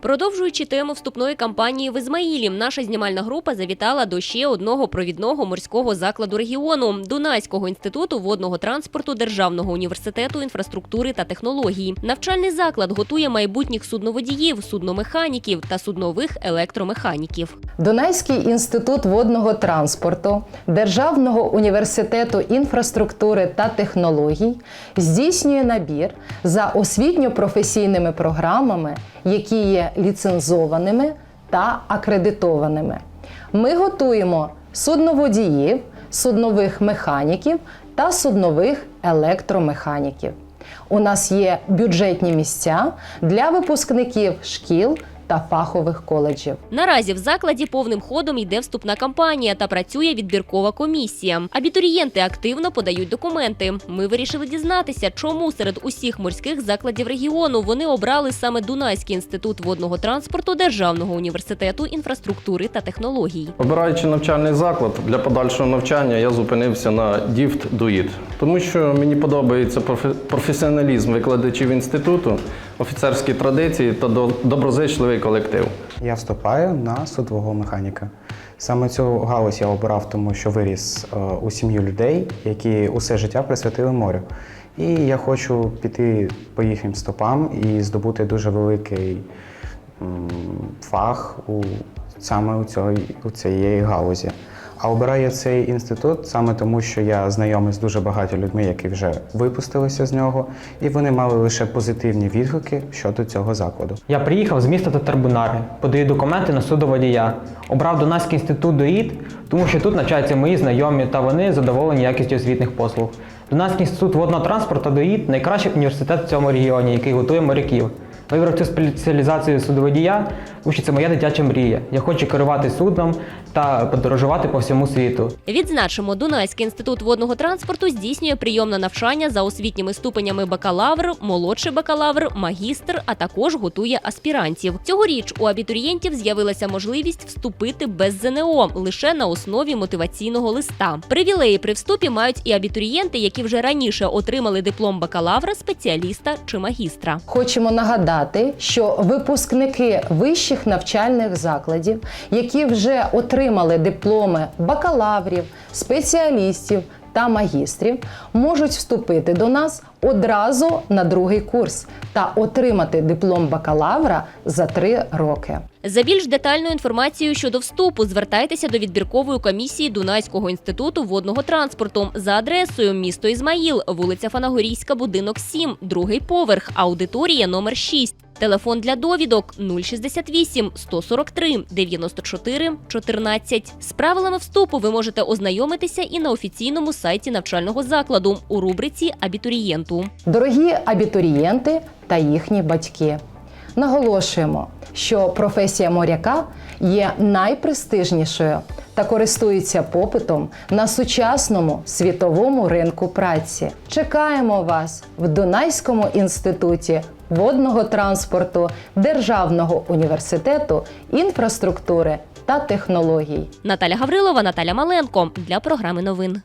Продовжуючи тему вступної кампанії в Ізмаїлі, наша знімальна група завітала до ще одного провідного морського закладу регіону Дунайського інституту водного транспорту Державного університету інфраструктури та технологій. Навчальний заклад готує майбутніх судноводіїв, судномеханіків та суднових електромеханіків. Дунайський інститут водного транспорту Державного університету інфраструктури та технологій здійснює набір за освітньо-професійними програмами, які є ліцензованими та акредитованими. Ми готуємо судноводіїв, суднових механіків та суднових електромеханіків. У нас є бюджетні місця для випускників шкіл та фахових коледжів. Наразі в закладі повним ходом йде вступна кампанія та працює відбіркова комісія. Абітурієнти активно подають документи. Ми вирішили дізнатися, чому серед усіх морських закладів регіону вони обрали саме Дунайський інститут водного транспорту Державного університету інфраструктури та технологій. Обираючи навчальний заклад для подальшого навчання, я зупинився на діфт дуїт, тому що мені подобається профе- професіоналізм викладачів інституту, офіцерські традиції та до- доброзичливий колектив. Я вступаю на судового механіка. Саме цю галузь я обрав, тому що виріс е, у сім'ю людей, які усе життя присвятили морю. І я хочу піти по їхнім стопам і здобути дуже великий фах у, саме у, цій, у цієї галузі. А обираю цей інститут саме тому, що я знайомий з дуже багатьма людьми, які вже випустилися з нього, і вони мали лише позитивні відгуки щодо цього закладу. Я приїхав з міста Татарбунари, подаю документи на судоводія. Обрав Дунайський інститут ДОІД, тому що тут навчаються мої знайомі та вони задоволені якістю освітних послуг. Дунайський інститут водного транспорту ДОІД найкращий університет в цьому регіоні, який готує моряків. Вибрав цю спеціалізацію судоводія, тому що це моя дитяча мрія. Я хочу керувати судном та подорожувати по всьому світу. Відзначимо, Дунайський інститут водного транспорту здійснює прийомне навчання за освітніми ступенями бакалавр, молодший бакалавр, магістр, а також готує аспірантів. Цьогоріч у абітурієнтів з'явилася можливість вступити без ЗНО лише на основі мотиваційного листа. Привілеї при вступі мають і абітурієнти, які вже раніше отримали диплом бакалавра, спеціаліста чи магістра. Хочемо нагадати, що випускники вищих навчальних закладів, які вже отримали дипломи бакалаврів, спеціалістів та магістрів, можуть вступити до нас одразу на другий курс та отримати диплом бакалавра за три роки. За більш детальною інформацією щодо вступу звертайтеся до відбіркової комісії Дунайського інституту водного транспорту за адресою місто Ізмаїл, вулиця Фанагорійська, будинок 7, другий поверх, аудиторія номер 6. Телефон для довідок 068 143 94 14. З правилами вступу ви можете ознайомитися і на офіційному сайті навчального закладу у рубриці Абітурієнту. Дорогі абітурієнти та їхні батьки. Наголошуємо, що професія моряка є найпрестижнішою та користується попитом на сучасному світовому ринку праці. Чекаємо вас в Дунайському інституті водного транспорту Державного університету інфраструктури та технологій. Наталя Гаврилова, Наталя Маленко для програми новин.